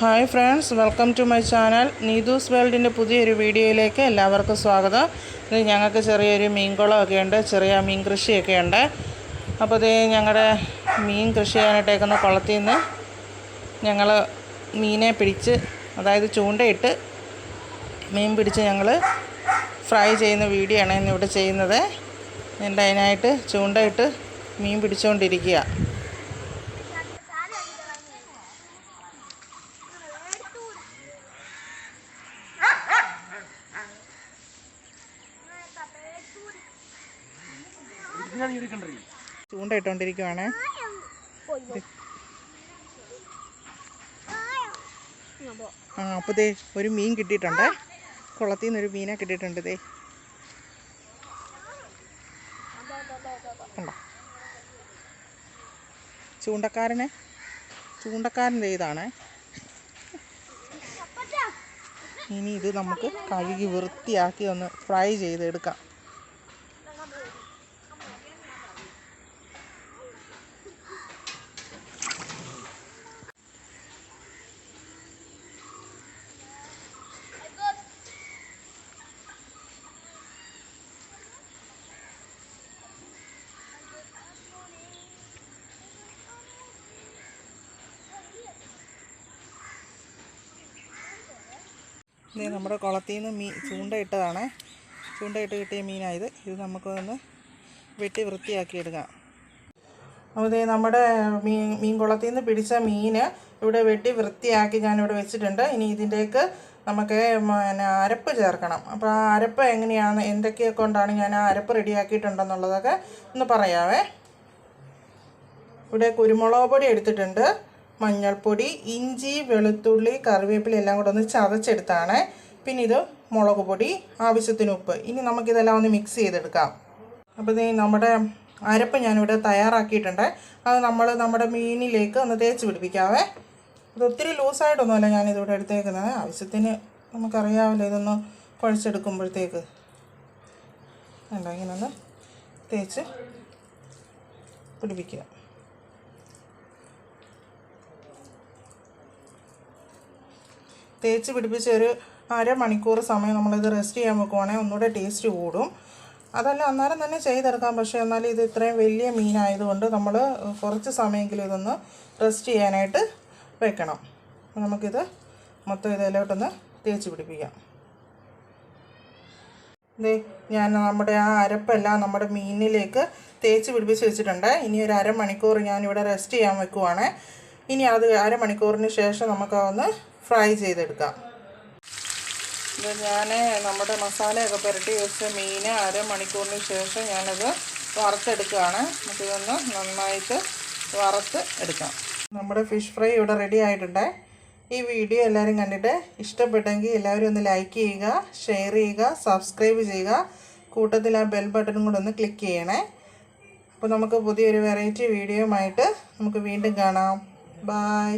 Hi friends welcome to my channel. Neethu's വേൾഡിന്റെ പുതിയൊരു വീഡിയോയിലേക്ക് എല്ലാവർക്കും സ്വാഗതം. ഇത് ഞങ്ങൾക്ക് ചെറിയൊരു മീൻകുളമൊക്കെ ഉണ്ട് ചെറിയ മീൻ കൃഷിയൊക്കെ ഉണ്ട്. അപ്പോൾ ഇത് ഞങ്ങളുടെ മീൻ കൃഷി ചെയ്യാനായിട്ടേക്കുന്ന കുളത്തിൽ നിന്ന് ഞങ്ങൾ മീനെ പിടിച്ച് അതായത് ചൂണ്ടയിട്ട് മീൻ പിടിച്ച് ഞങ്ങൾ ഫ്രൈ ചെയ്യുന്ന വീഡിയോ ആണ് ഇന്നിവിടെ ചെയ്യുന്നത്. എന്റെ അതിനായിട്ട് ചൂണ്ടയിട്ട് മീൻ പിടിച്ചുകൊണ്ടിരിക്കുക ചൂണ്ട ഇട്ടുകൊണ്ടിരിക്കുവാണ് ആ അപ്പോൾ ദേ ഒരു മീൻ കിട്ടിയിട്ടുണ്ട്. കുളത്തിൽ നിന്ന് ഒരു മീനെ കിട്ടിയിട്ടുണ്ട് ദേ. കണ്ടോ? ചൂണ്ടക്കാരനെ ചൂണ്ടക്കാരൻ ദേ ഇതാണ്. ഇനി ഇത് നമുക്ക് കഴുകി വൃത്തിയാക്കി ഒന്ന് ഫ്രൈ ചെയ്തെടുക്കാം. ഇത് നമ്മുടെ കുളത്തിൽ നിന്ന് മീൻ ചൂണ്ടയിട്ടതാണ്. ചൂണ്ടയിട്ട് കിട്ടിയ മീനായത്. ഇത് നമുക്കൊന്ന് വെട്ടി വൃത്തിയാക്കി എടുക്കാം അപ്പോൾ ഇതേ നമ്മുടെ മീൻ മീൻ കുളത്തിൽ നിന്ന് പിടിച്ച മീൻ ഇവിടെ വെട്ടി വൃത്തിയാക്കി ഞാനിവിടെ വെച്ചിട്ടുണ്ട്. ഇനി ഇതിന്റെക്ക് നമുക്ക് പിന്നെ അരപ്പ് ചേർക്കണം. അപ്പോൾ ആ അരപ്പ് എങ്ങനെയാണ് എന്തൊക്കെ കൊണ്ടാണ് ഞാൻ ആ അരപ്പ് റെഡിയാക്കിയിട്ടുണ്ടെന്നുള്ളതൊക്കെ ഒന്ന് പറയാവേ. ഇവിടെ കുരുമുളക് പൊടി എടുത്തിട്ടുണ്ട്. മഞ്ഞൾപ്പൊടി ഇഞ്ചി വെളുത്തുള്ളി കറിവേപ്പില എല്ലാം കൂടെ ഒന്ന് ചതച്ചെടുത്താണ്. പിന്നെ ഇത് മുളക് പൊടി ആവശ്യത്തിന് ഉപ്പ്. ഇനി നമുക്കിതെല്ലാം ഒന്ന് മിക്സ് ചെയ്തെടുക്കാം. അപ്പോൾ ഇത് നമ്മുടെ അരപ്പ് ഞാനിവിടെ തയ്യാറാക്കിയിട്ടുണ്ട്. അത് നമ്മൾ നമ്മുടെ മീനിലേക്ക് ഒന്ന് തേച്ച് പിടിപ്പിക്കാവേ. ഇത് ഒത്തിരി ലൂസായിട്ടൊന്നുമല്ല ഞാനിതിവിടെ എടുത്തേക്കുന്നത്. ആവശ്യത്തിന് നമുക്കറിയാമല്ലോ ഇതൊന്ന് കുഴച്ചെടുക്കുമ്പോഴത്തേക്ക്. അല്ല ഇങ്ങനെ ഒന്ന് തേച്ച് പിടിപ്പിക്കുക. തേച്ച് പിടിപ്പിച്ച് ഒരു അരമണിക്കൂർ സമയം നമ്മളിത് റെസ്റ്റ് ചെയ്യാൻ വെക്കുവാണെങ്കിൽ ഒന്നുകൂടെ ടേസ്റ്റ് കൂടും. അതല്ല അന്നേരം തന്നെ ചെയ്തെടുക്കാം. പക്ഷേ എന്നാലും ഇത് ഇത്രയും വലിയ മീനായതുകൊണ്ട് നമ്മൾ കുറച്ച് സമയമെങ്കിലും ഇതൊന്ന് റെസ്റ്റ് ചെയ്യാനായിട്ട് വെക്കണം. നമുക്കിത് മൊത്തം ഇതിലോട്ടൊന്ന് തേച്ച് പിടിപ്പിക്കാം. ഇതേ ഞാൻ നമ്മുടെ ആ അരപ്പെല്ലാം നമ്മുടെ മീനിലേക്ക് തേച്ച് പിടിപ്പിച്ച് വെച്ചിട്ടുണ്ട്. ഇനി ഒരു അരമണിക്കൂർ ഞാനിവിടെ റെസ്റ്റ് ചെയ്യാൻ വെക്കുവാണ്. ഇനി അത് അരമണിക്കൂറിന് ശേഷം നമുക്ക് ഒന്ന് ഫ്രൈ ചെയ്തെടുക്കാം. ഇത് ഞാൻ നമ്മുടെ മസാലയൊക്കെ പുരട്ടി വെച്ച മീൻ അരമണിക്കൂറിന് ശേഷം ഞാനത് വറുത്തെടുക്കുകയാണ്. നമുക്കിതൊന്ന് നന്നായിട്ട് വറുത്ത് എടുക്കാം. നമ്മുടെ ഫിഷ് ഫ്രൈ ഇവിടെ റെഡി ആയിട്ടുണ്ട്. ഈ വീഡിയോ എല്ലാവരും കണ്ടിട്ട് ഇഷ്ടപ്പെട്ടെങ്കിൽ എല്ലാവരും ഒന്ന് ലൈക്ക് ചെയ്യുക ഷെയർ ചെയ്യുക സബ്സ്ക്രൈബ് ചെയ്യുക. കൂട്ടത്തിൽ ആ ബെൽ ബട്ടണും കൂടെ ഒന്ന് ക്ലിക്ക് ചെയ്യണേ. അപ്പോൾ നമുക്ക് പുതിയൊരു വെറൈറ്റി വീഡിയോയുമായിട്ട് നമുക്ക് വീണ്ടും കാണാം. ബായ്